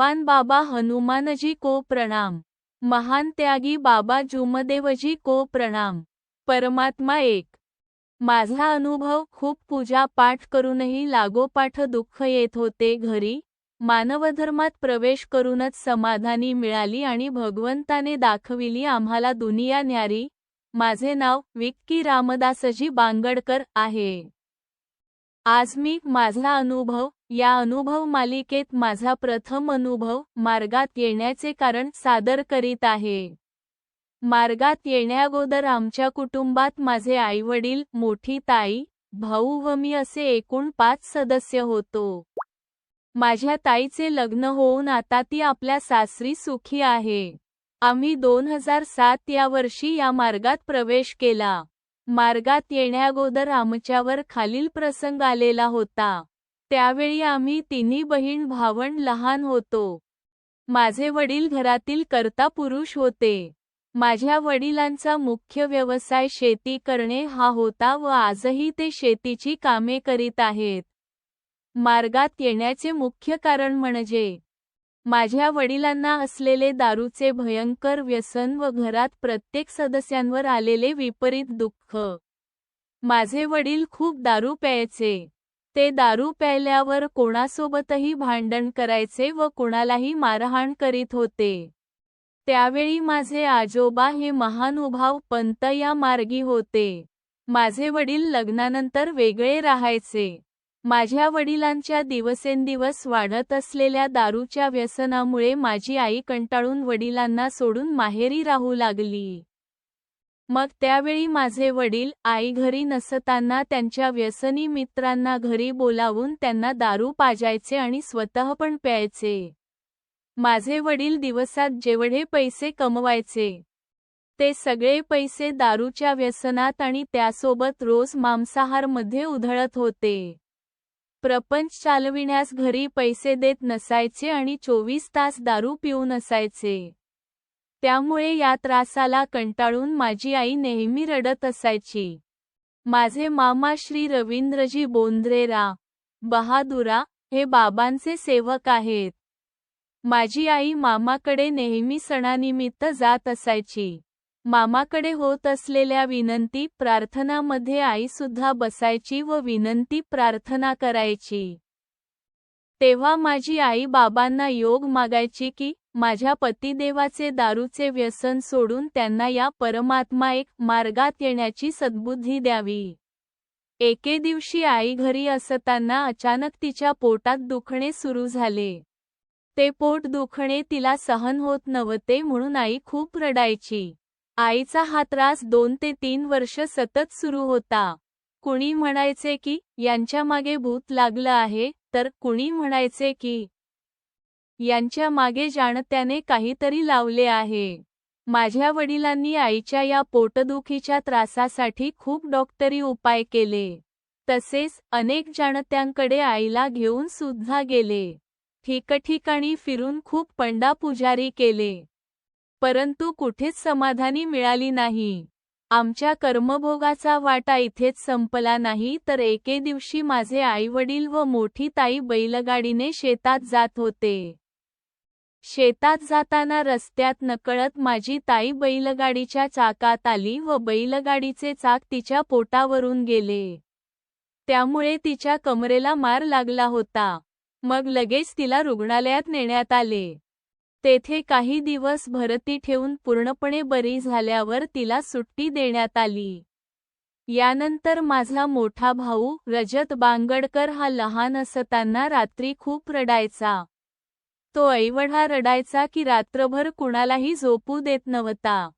भगवान बाबा हनुमानजी को प्रणाम. महान त्यागी बाबा जुमदेवजी को प्रणाम. परमात्मा एक. माझा अनुभव खूप पूजा पाठ करूनही लागोपाठ दुःख येत होते घरी. मानवधर्मात प्रवेश करूनच समाधानी मिळाली आणि भगवंताने दाखविली आम्हाला दुनिया न्यारी. माझे नाव विक्की रामदासजी बांगडकर आहे. आज मी माझा अनुभव या अनुभव मालिकेत माझा प्रथम अनुभव मार्गात येण्याचे कारण सादर करीत आहे. मार्गात येण्याअगोदर आमच्या कुटुंबात माझे आईवडील मोठी ताई भाऊ व मी असे एकूण पाच सदस्य होतो. माझ्या ताईचे लग्न होऊन आता ती आपल्या सासरी सुखी आहे. आम्ही दोन हजार सात या वर्षी या मार्गात प्रवेश केला. मार्गात येण्याअगोदर आमच्यावर खालील प्रसंग आलेला होता. त्यावेळी आम्ही तिन्ही बहीण भावंड लहान होतो. माझे वडील घरातील कर्ता पुरुष होते. माझ्या वडिलांचा मुख्य व्यवसाय शेती करणे हा होता व आजही ते शेतीची कामे करीत आहेत. मार्गात येण्याचे मुख्य कारण म्हणजे माझ्या वडिलांना असलेले दारूचे भयंकर व्यसन व घरात प्रत्येक सदस्यांवर आलेले विपरीत दुःख. माझे वडील खूप दारू प्यायचे. ते दारू प्यायल्यावर कोणासोबतही भांडण करायचे व कोणालाही मारहाण करीत होते. त्यावेळी माझे आजोबा हे महानुभाव पंत या मार्गी होते. माझे वडील लग्नानंतर वेगळे राहायचे. माझ्या वडिलांच्या दिवसेंदिवस वाढत असलेल्या दारूच्या व्यसनामुळे माझी आई कंटाळून वडिलांना सोडून माहेरी राहू लागली. मग त्यावेळी माझे वडील आई घरी नसताना त्यांच्या व्यसनी मित्रांना घरी बोलावून त्यांना दारू पाजायचे आणि स्वतः पण प्यायचे. माझे वडील दिवसात जेवढे पैसे कमवायचे ते सगळे पैसे दारूच्या व्यसनात आणि त्यासोबत रोज मांसाहारमध्ये उधळत होते. प्रपंच चालविण्यास घरी पैसे देत नसायचे आणि चोवीस तास दारू पिऊन असायचे. त्यामुळे या त्रासाला कंटाळून माझी आई नेहमी रडत असायची. माझे मामा श्री रवींद्रजी बोंद्रेरा बहादुरा हे बाबांचे सेवक आहेत. माझी आई मामाकडे नेहमी सणानिमित्त जात असायची. मामाकडे होत असलेल्या विनंती प्रार्थनामध्ये आई सुद्धा बसायची व विनंती प्रार्थना करायची. तेव्हा माझी आई बाबांना योग मागायची की माझ्या पतिदेवाचे दारूचे व्यसन सोडून त्यांना या परमात्मा एक मार्गात येण्याची सद्बुद्धी द्यावी. एके दिवशी आई घरी असताना अचानक तिच्या पोटात दुखणे सुरू झाले. ते पोट दुखणे तिला सहन होत नव्हते म्हणून आई खूप रडायची. आईचा हा त्रास दोन ते तीन वर्ष सतत सुरू होता. कुणी म्हणायचे की यांच्या मागे भूत लागलं आहे तर कुणी म्हणायचे की यांच्या मागे जाणत्याने काहीतरी लावले आहे. माझ्या वडिलांनी आईच्या या पोटदुखीच्या त्रासासाठी खूप डॉक्टरी उपाय केले. तसेच अनेक जाणत्यांकडे आईला घेऊन सुद्धा गेले. ठिकठिकाणी फिरून खूप पंडा पुजारी केले. परंतु कुठेच समाधानी मिळाली नाही. आमच्या कर्मभोगाचा वाटा इथेच संपला नाही तर एके दिवशी माझे आईवडील व मोठी ताई बैलगाडीने शेतात जात होते. शेतात जाताना रस्त्यात नकळत माझी ताई बैलगाडीच्या चाकात आली व बैलगाडीचे चाक तिच्या पोटावरून गेले. त्यामुळे तिच्या कमरेला मार लागला होता. मग लगेच तिला रुग्णालयात नेण्यात आले. तेथे काही दिवस भरती ठेवून पूर्णपणे बरी झाल्यावर तिला सुट्टी देण्यात आली. यानंतर माझा मोठा भाऊ रजत बांगडकर हा लहान असताना रात्री खूप रडायचा. तो ऐवढा रडायचा की रात्रभर कुणालाही झोपू देत नव्हता.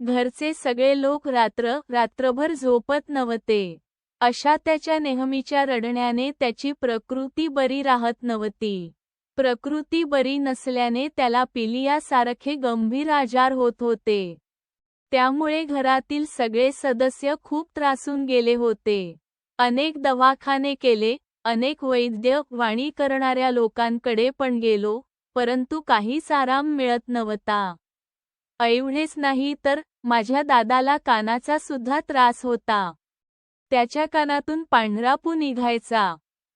घरचे सगळे लोक रात्र रात्रभर झोपत नव्हते. अशा त्याच्या नेहमीच्या रडण्याने त्याची प्रकृती बरी राहत नव्हती. प्रकृती बरी नसल्याने त्याला पिलियासारखे गंभीर आजार होत होते. त्यामुळे घरातील सगळे सदस्य खूप त्रासून गेले होते. अनेक दवाखाने केले अनेक वैद्य वाणी करणाऱ्या लोकांकडे पण गेलो परंतु काहीच आराम मिळत नव्हता. एवढेच नाही तर माझ्या दादाला कानाचा सुद्धा त्रास होता. त्याच्या कानातून पांढरापू निघायचा.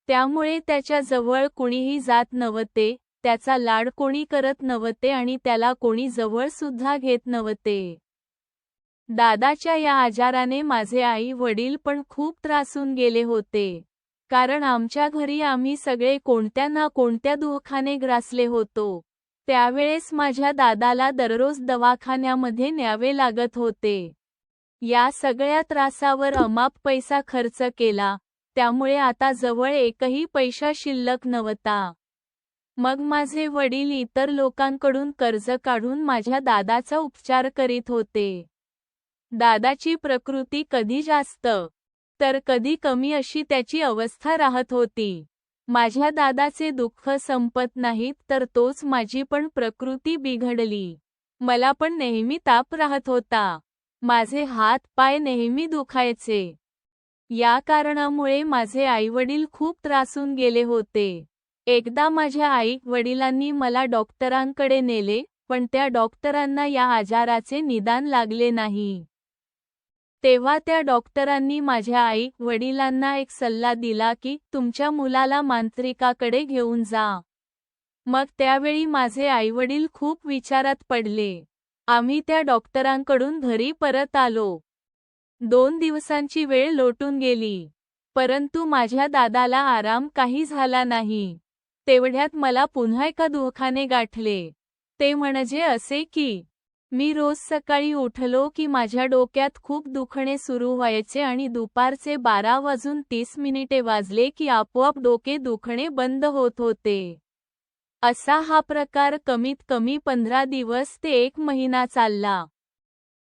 त्यामुळे त्याच्याजवळ कुणीही जात नव्हते त्याचा लाड कोणी करत नव्हते आणि त्याला कोणी जवळ सुद्धा घेत नव्हते. दादाच्या या आजाराने माझे आई वडील पण खूप त्रासून गेले होते. कारण आमच्या घरी आम्ही सगळे कोणत्या ना कोणत्या दुःखाने ग्रासले होतो. त्यावेळेस माझ्या दादाला दररोज दवाखान्यामध्ये न्यावे लागत होते. या सगळ्या त्रासावर अमाप पैसा खर्च केला त्यामुळे आता जवळ एकही पैसा शिल्लक नव्हता. मग माझे वडील इतर लोकांकडून कर्ज काढून माझ्या दादाचा उपचार करीत होते. दादाची प्रकृती कधी जास्त तर कधी कमी अशी त्याची अवस्था राहत होती. माझ्या दादाचे दुःख संपत नाहीत तर तोच माझी पण प्रकृती बिघडली. मला पण नेहमी ताप राहत होता. माझे हात पाय नेहमी दुखायचे. या कारणामुळे माझे आईवडील खूप त्रासून गेले होते. एकदा माझ्या आई वडिलांनी मला डॉक्टरांकडे नेले पण त्या डॉक्टरांना या आजाराचे निदान लागले नाही. तेव्हा त्या डॉक्टरांनी माझ्या आई वडिलांना एक सल्ला दिला की तुमच्या मुलाला मांत्रिकाकडे घेऊन जा. मग त्यावेळी माझे आईवडील खूप विचारात पडले. आम्ही त्या डॉक्टरांकडून घरी परत आलो. दोन दिवसांची वेळ लोटून गेली. परंतु माझ्या दादाला आराम काही झाला नाही. तेवढ्यात मला पुन्हा एका दुःखाने गाठले. ते म्हणजे असे की मी रोज सकाळी उठलो की माझ्या डोक्यात खूप दुखणे सुरू व्हायचे आणि दुपारचे बारा वाजून तीस मिनिटे वाजले की आपोआप डोके दुखणे बंद होत होते. असा हा प्रकार कमीत कमी पंधरा दिवस ते एक महिना चालला.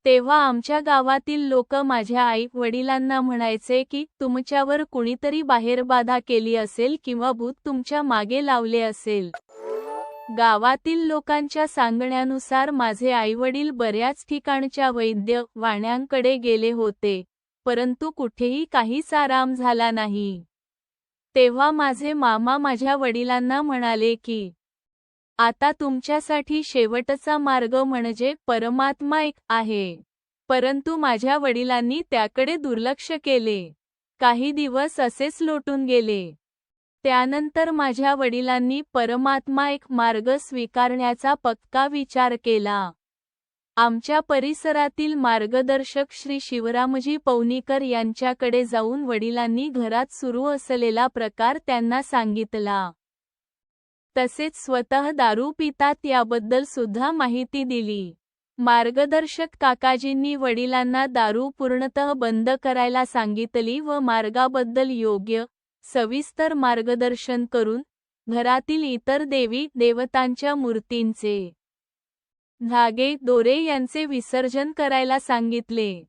तेव्हा आमच्या गावातील लोक माझ्या आई वडिलांना म्हणायचे की तुमच्यावर कुणीतरी बाहेर बाधा केली असेल किंवा भूत तुमच्या मागे लावले असेल. गावातील लोकांच्या सांगण्यानुसार माझे आईवडील बऱ्याच ठिकाणच्या वैद्य वाण्यांकडे गेले होते परंतु कुठेही काहीच आराम झाला नाही. तेव्हा माझे मामा माझ्या वडिलांना म्हणाले की आता तुमच्यासाठी शेवटचा मार्ग म्हणजे परमात्मा एक आहे. परंतु माझ्या वडिलांनी त्याकडे दुर्लक्ष केले. काही दिवस असेच लोटून गेले. त्यानंतर माझ्या वडिलांनी परमात्मा एक मार्ग स्वीकारण्याचा पक्का विचार केला. आमच्या परिसरातील मार्गदर्शक श्री शिवरामजी पौनीकर यांच्याकडे जाऊन वडिलांनी घरात सुरू असलेला प्रकार त्यांना सांगितला. तसेच स्वतः दारू पितात याबद्दल सुद्धा माहिती दिली. मार्गदर्शक काकाजींनी वडिलांना दारू पूर्णतः बंद करायला सांगितली व मार्गाबद्दल योग्य सविस्तर मार्गदर्शन करून घरातील इतर देवी देवतांच्या मूर्तींचे धागे दोरे यांचे विसर्जन करायला सांगितले.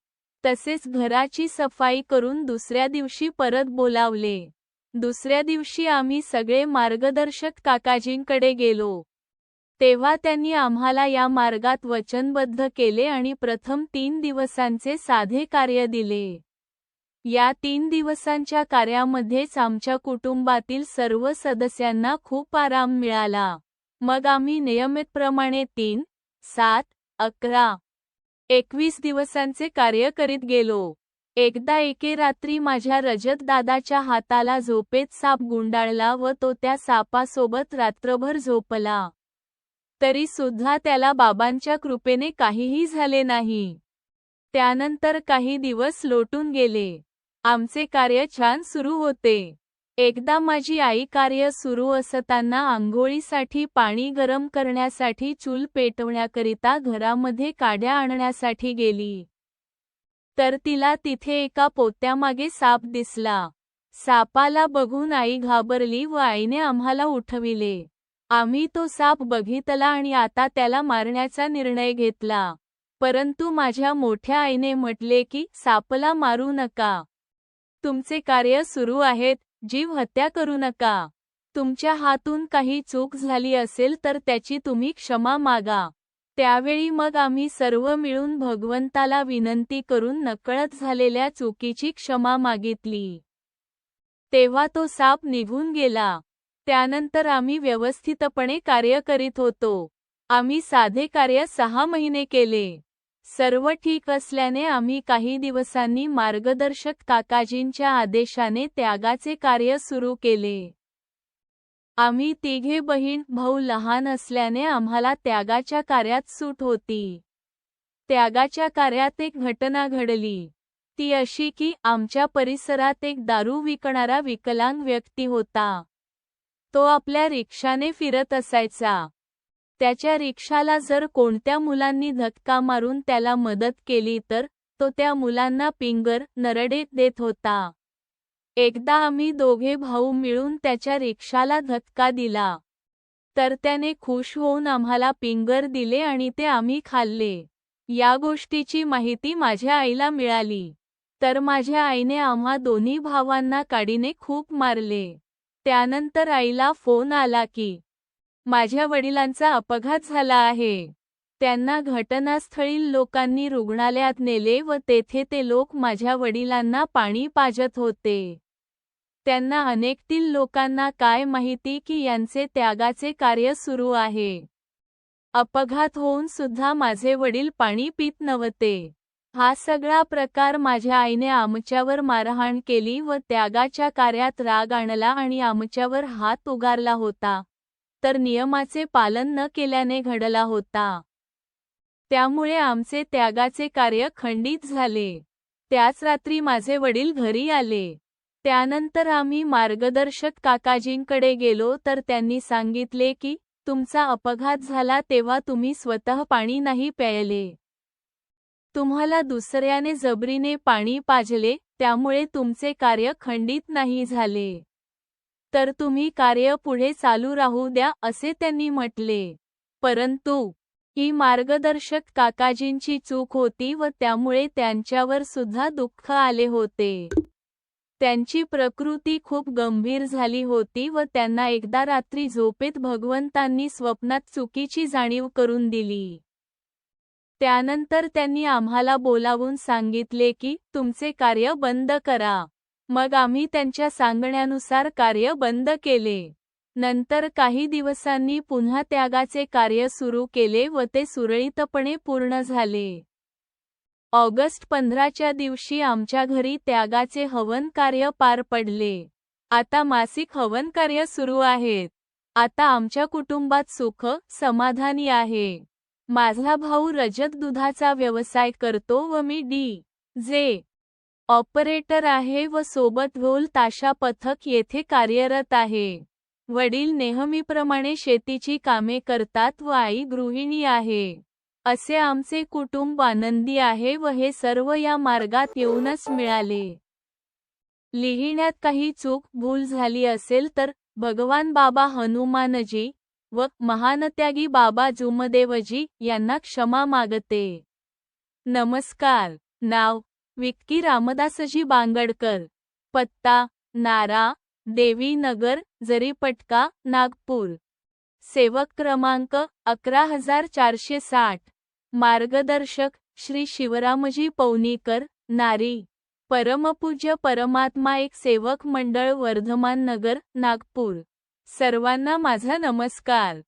तसेच घराची सफाई करून दुसऱ्या दिवशी परत बोलावले. दुसऱ्या दिवशी आम्ही सगळे मार्गदर्शक काकाजींकडे गेलो. तेव्हा त्यांनी आम्हाला या मार्गात वचनबद्ध केले आणि प्रथम तीन दिवसांचे साधे कार्य दिले. या तीन दिवसांच्या कार्यामध्येच आमच्या कुटुंबातील सर्व सदस्यांना खूप आराम मिळाला. मग आम्ही नियमितप्रमाणे तीन सात अकरा एकवीस दिवसांचे कार्य करीत गेलो. एकदा एके रात्री माझ्या रजत दादाच्या हाताला झोपेत साप गुंडाळला व तो त्या सापासोबत रात्रभर झोपला. तरी सुद्धा त्याला बाबांच्या कृपेने काहीही झाले नाही. त्यानंतर काही दिवस लोटून गेले. आमचे कार्य छान सुरू होते. एकदा माझी आई कार्य सुरू असताना आंघोळीसाठी पाणी गरम करण्यासाठी चूल पेटवण्याकरिता घरामध्ये काड्या आणण्यासाठी गेली. तर तिला तिथे एका पोत्यामागे साप दिसला. सापाला बघून आई घाबरली व आईने आम्हाला उठविले. आम्ही तो साप बघितला आणि आता त्याला मारण्याचा निर्णय घेतला. परंतु माझ्या मोठ्या आईने म्हटले की सापला मारू नका. तुमचे कार्य सुरू आहेत. जीव हत्या करू नका. तुमच्या हातून काही चूक झाली असेल तर त्याची तुम्ही क्षमा मागा. त्यावेळी मग आम्ही सर्व मिळून भगवंताला विनंती करून नकळत झालेल्या चुकीची क्षमा मागितली. तेव्हा तो साप निघून गेला. त्यानंतर आम्ही व्यवस्थितपणे कार्य करीत होतो. आम्ही साधे कार्य सहा महिने केले. सर्व ठीक असल्याने आम्ही काही दिवसांनी मार्गदर्शक काकाजींच्या आदेशाने त्यागाचे कार्य सुरू केले. आम्ही तिघे बहीण भाऊ लहान असल्याने आम्हाला त्यागाच्या कार्यात सूट होती. त्यागाच्या कार्यात एक घटना घडली. ती अशी की आमच्या परिसरात एक दारू विकणारा विकलांग व्यक्ती होता. तो आपल्या रिक्षाने फिरत असायचा. त्याच्या रिक्षाला जर कोणत्या मुलांनी धक्का मारून त्याला मदत केली तर तो त्या मुलांना पिंगर नरडे देत होता. एकदा आम्ही दोघे भाऊ मिळून त्याच्या रिक्षाला धक्का दिला. तर त्याने खुश होऊन आम्हाला पिंगर दिले आणि ते आम्ही खाल्ले. या गोष्टीची माहिती माझ्या आईला मिळाली. तर माझ्या आईने आम्हा दोन्ही भावांना काडीने खूप मारले. त्यानंतर आईला फोन आला की माझ्या वडिलांचा अपघात झाला आहे. त्यांना घटनास्थळी लोकांनी रुग्णालयात नेले व तेथे ते लोक माझ्या वडिलांना पाणी पाजत होते. त्यांना अनेकतील लोकांना काय माहिती की यांचे त्यागाचे कार्य सुरू आहे. अपघात होऊन सुद्धा माझे वडील पाणी पित नव्हते. हा सगळा प्रकार माझ्या आईने आमच्यावर मारहाण केली व त्यागाच्या कार्यात राग आणला आणि आमच्यावर हात उगारला होता. तर नियमाचे पालन न केल्याने घडला होता. त्यामुळे आमचे त्यागाचे कार्य खंडित झाले. त्याच रात्री माझे वडील घरी आले. त्यानंतर आम्ही मार्गदर्शक काकाजींकडे गेलो तर त्यांनी सांगितले की तुमचा अपघात झाला तेव्हा तुम्ही स्वतः पाणी नाही प्यायले. तुम्हाला दुसऱ्याने जबरीने पाणी पाजले त्यामुळे तुमचे कार्य खंडित नाही झाले. तर तुम्ही कार्य पुढे चालू राहू द्या असे त्यांनी म्हटले. परंतु ही मार्गदर्शक काकाजींची चूक होती व त्यामुळे त्यांच्यावर सुद्धा दुःख आले होते. त्यांची प्रकृती खूप गंभीर झाली होती व त्यांना एकदा रात्री झोपेत भगवंतांनी स्वप्नात चुकीची जाणीव करून दिली. त्यानंतर त्यांनी आम्हाला बोलावून सांगितले की तुमचे कार्य बंद करा. मग आम्ही त्यांच्या सांगण्यानुसार कार्य बंद केले. नंतर काही दिवसांनी पुन्हा त्यागाचे कार्य सुरू केले व ते सुरळीतपणे पूर्ण झाले. ऑगस्ट पंधराच्या दिवशी आमच्या घरी त्यागाचे हवन कार्य पार पडले. आता मासिक हवन कार्य सुरू आहेत. आता आमच्या कुटुंबात सुख समाधानी आहे. माझा भाऊ रजत दुधाचा व्यवसाय करतो व मी डी. जे. ऑपरेटर आहे व सोबत ढोल ताशा पथक येथे कार्यरत आहे. वडील नेहमीप्रमाणे शेतीची कामे करतात व आई गृहिणी आहे. असे आमचे कुटुंब आनंदी आहे व हे सर्व या मार्गात येऊनच मिळाले. लिहिण्यात काही चूक भूल झाली असेल तर भगवान बाबा हनुमानजी व महानत्यागी बाबा जुमदेवजी यांना क्षमा मागते. नमस्कार. नाव विक्की रामदासजी बांगडकर. पत्ता नारा देवी नगर जरीपटका नागपूर. सेवक क्रमांक अकरा हजार चारशे साठ. मार्गदर्शक श्री शिवरामजी पौनीकर नारी. परमपूज्य परमात्मा एक सेवक मंडळ वर्धमान नगर नागपूर. सर्वांना माझा नमस्कार.